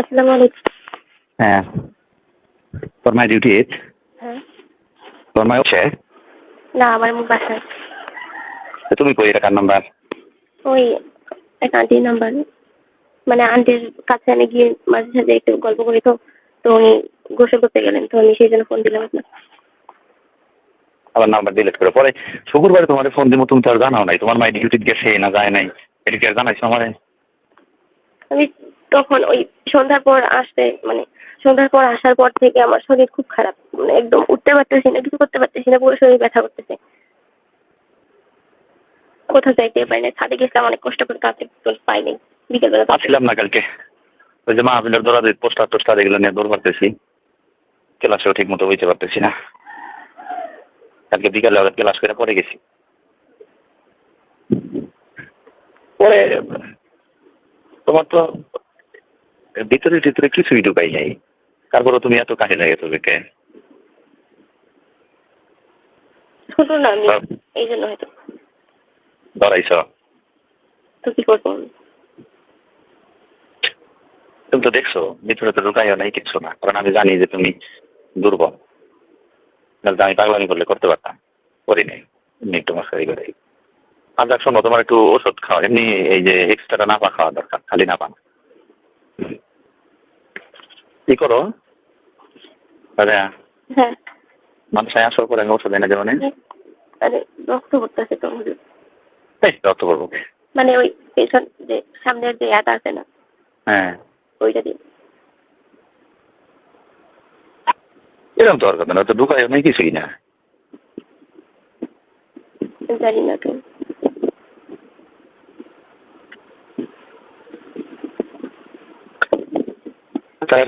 আসসালামু আলাইকুম। হ্যাঁ। তোর মাই ডিউটি হ্যাঁ। তোর মাই হচ্ছে? না আমার মুখ বাসায়। তুমি কই? এটা কার নাম্বার ওই এক আন্টির নাম্বার মানে আন্টির কাছে আমি গিয়ে মাঝে সাঝে একটু গল্প করি তো। তো উনি গোসল করতে গেলেন তো আমি সেই জন্য ফোন দিলাম আপনার আবার নাম্বার ডিলিট করে। পরে শুক্রবারে তোমার ফোন দিব তুমি তো আর জানাও নাই। তোমার মাই ডিউটি গেছে না যায় নাই? এটা কি আর জানাইছো আমারে? আমি তখন ওই সন্ধ্যার পর আসতে মানে সন্ধ্যার পর আসার পর থেকে আমার শরীর খুব খারাপ। মানে একদম উঠতে পারতেছি না, কিছু করতে পারতেছি না, পুরো শরীর ব্যথা করতেছে। কোথাও যাইতে পারি না ছাদে গেছিলাম, অনেক কষ্ট করে কাছে পাইনি, বিকেলবেলা আসছিলাম না কালকে। ওই যে মাহফিলের দৌড়া পোস্টার টোস্টার এগুলো নিয়ে দৌড় পারতেছি ক্লাসেও ঠিক মতো হইতে পারতেছি না। কালকে বিকালে আবার ক্লাস করে পরে গেছি। পরে তোমার তো ভিতরে ভিতরে কিছুই ঢুকাই নাই। তারপরে তুমি এত কাছে লাগে তবে কে? ছোট না আমি। এই জন্য হয়তো ধরাইছ তো কি করব? তুমি তো দেখছ ভিতরে তো ঢুকাইও নাই কিছু না। কারণ আমি জানি যে তুমি দুর্বল। আমি পাগলামি করলে করতে পারতাম করি নাই। এমনি একটু মশারি করে আর যাক শোনো তোমার একটু ওষুধ খাওয়া। এমনি এই যে এক্সট্রা নাপা খাওয়া দরকার খালি নাপা। কি করো? হ্যাঁ। আসার পরে আমি ওষুধ এনে দেবো না। আরে রক্ত পড়তেছে তো হুজুর। এই রক্ত মানে ওই পেছন যে সামনের যে এত আছে না হ্যাঁ। ওইটা দিয়ে। এরকম কথা না তো ঢুকাইও নাই কিছুই না। জানি না তো।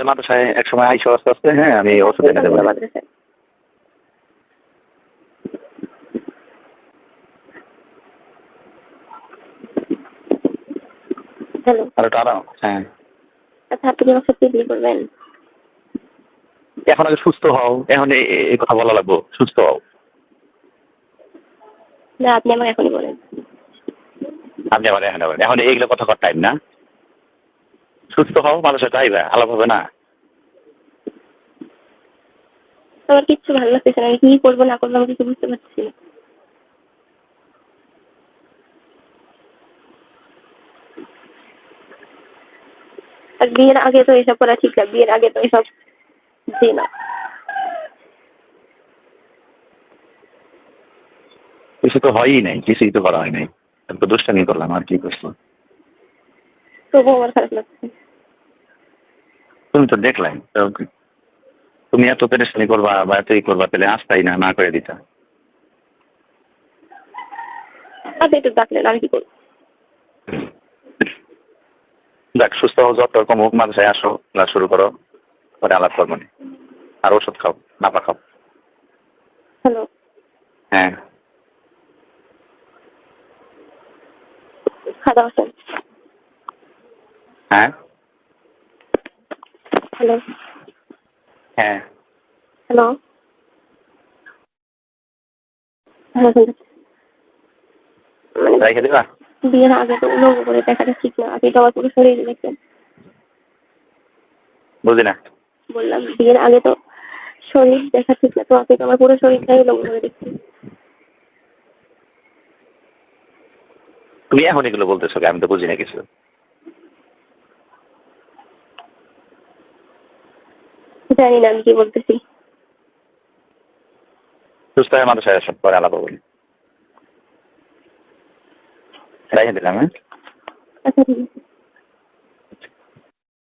মাদ্রাসায় এক সময় আইসো আস্তে আস্তে হ্যাঁ আমি ওষুধ এনে দেবো। হ্যালো। হ্যাঁ। আচ্ছা আপনি আমার সত্যি বিয়ে করবেন? এখন আগে সুস্থ হও এখন এই কথা বলা লাগবো সুস্থ হও। না আপনি আমাকে এখনই বলেন। আপনি আবার এখন এখন এইগুলো কথা কর টাইম না? সুস্থ হও মানুষের চাইবে আলাপ হবে না আমার কিচ্ছু ভালো লাগতেছে না আমি কি করব না করব আমি কিছু বুঝতে পারছি না আর বিয়ের আগে তো এসব করা ঠিক না বিয়ের আগে তো এসব জি না কিছু তো হয়ই নাই কিছুই তো করা হয় নাই দুষ্টামি করলাম আর কি করছ তবুও আমার খারাপ লাগছে। তুমি তো দেখলাই তুমি এত পেরেশানি করবা বা এতই করবা তাহলে আসতাই না না করে দিতা। আপনি একটু ডাকলেন আমি কি করব? দেখ সুস্থ হও যত রকম হোক মাদ্রাসায় আসো ক্লাস শুরু করো পরে আলাপ করব নি। আর ওষুধ খাও নাপা খাও। হ্যালো। হ্যাঁ। খাওয়া দাওয়া। হ্যাঁ? হ্যালো। হ্যাঁ। হ্যালো। দিবা বিয়ের আগে তো উলঙ্গ করে দেখাটা ঠিক না আপনি তো আমার পুরো শরীর দেখছেন বুঝি না। বললাম বিয়ের আগে তো শরীর দেখা ঠিক না তো আপনি তো আমার পুরো শরীরটাই উলঙ্গ করে দেখছেন তুমি এখন এগুলো বলতেছো আমি তো বুঝি না কিছু। জানি না আমি কি বলতেছি সুস্থ হয়ে মানুষের আসো পরে আলাপ বলি রেখে দিলাম হ্যাঁ আচ্ছা ঠিক আছে